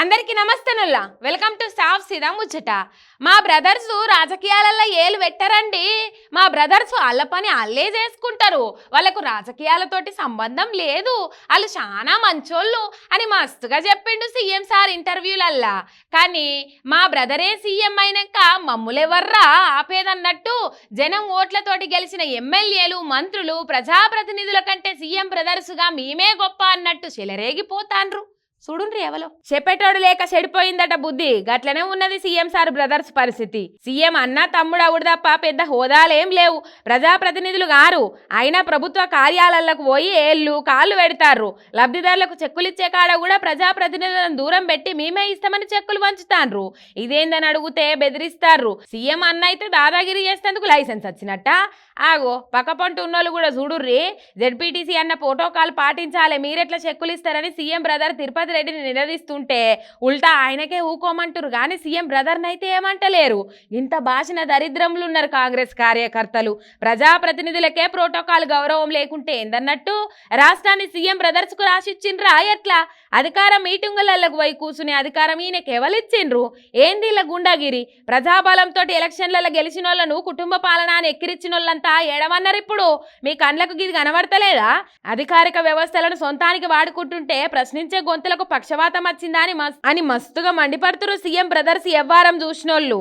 అందరికీ నమస్తనుల్లా. Welcome to staff సీదా ముచ్చట. మా బ్రదర్స్ రాజకీయాలలో ఏలు పెట్టరండి. మా బ్రదర్స్ వాళ్ళ పని వాళ్ళే చేసుకుంటారు. వాళ్ళకు రాజకీయాలతోటి సంబంధం లేదు. వాళ్ళు చాలా మంచోళ్ళు అని మస్తుగా చెప్పిండు సీఎం సార్ ఇంటర్వ్యూలల్లా. కానీ మా బ్రదరే సీఎం అయినాక మమ్ములెవర్రా ఆపేదన్నట్టు జనం ఓట్లతోటి గెలిచిన ఎమ్మెల్యేలు మంత్రులు ప్రజాప్రతినిధుల కంటే సీఎం బ్రదర్స్గా మేమే గొప్ప అన్నట్టు చెలరేగిపోతాన్రు. చూడుండ్రి ఎవలో? చెప్పేటోడు లేక చెడిపోయిందట బుద్ధి. గట్లనే ఉన్నది సీఎం సార్ బ్రదర్స్ పరిస్థితి. సీఎం అన్న తమ్ముడు అవుడు తప్ప పెద్ద హోదాలేం లేవు. ప్రజాప్రతినిధులు గారు. అయినా ప్రభుత్వ కార్యాలయాలకు పోయి ఏళ్ళు కాళ్ళు పెడతారు లబ్ధిదారులకు చెక్కులు ఇచ్చే కాడ కూడా ప్రజాప్రతినిధులను దూరం పెట్టి మేమే ఇస్తామని చెక్కులు పంచుతాన్రు. ఇదేందని అడిగితే బెదిరిస్తారు సీఎం అన్న అయితే దాదాగిరి చేసేందుకు లైసెన్స్ వచ్చినట్ట? ఆగో పక్కపంట ఉన్నోళ్ళు కూడా చూడుర్రి. జెడ్పీటీసీ అన్న ప్రోటోకాల్ పాటించాలి. మీరెట్లా చెక్కులు ఇస్తారని సీఎం బ్రదర్ తిరుపతి రెడ్డిని నిలదీస్తుంటే ఉల్టా ఆయనకే ఊకోమంటారు. కానీ సీఎం బ్రదర్ని అయితే ఏమంటలేరు. ఇంత భాషన దరిద్రములు ఉన్నారు కాంగ్రెస్ కార్యకర్తలు. ప్రజాప్రతినిధులకే ప్రోటోకాల్ గౌరవం లేకుంటే ఏందన్నట్టు? రాష్ట్రాన్ని సీఎం బ్రదర్స్కు రాసిచ్చిండ్రా ఎట్లా? అధికారం మీటింగులకు పోయి కూర్చునే అధికారం ఈయనకి ఎవలిచ్చిండ్రు ఏంది ఇలా గుండాగిరి? ప్రజాబలంతో ఎలక్షన్లలో గెలిచిన వాళ్ళను కుటుంబ పాలన అని ఎక్కిరిచ్చిన వాళ్ళంతా ఏడమన్నారు ఇప్పుడు? మీ కండ్లకు గిది కనబడతలేదా? అధికారిక వ్యవస్థలను సొంతానికి వాడుకుంటుంటే ప్రశ్నించే గొంతులకు పక్షవాతం వచ్చిందా అని అని మస్తుగా మండిపడుతురు సీఎం బ్రదర్స్ ఎవ్వారం చూసినోళ్ళు.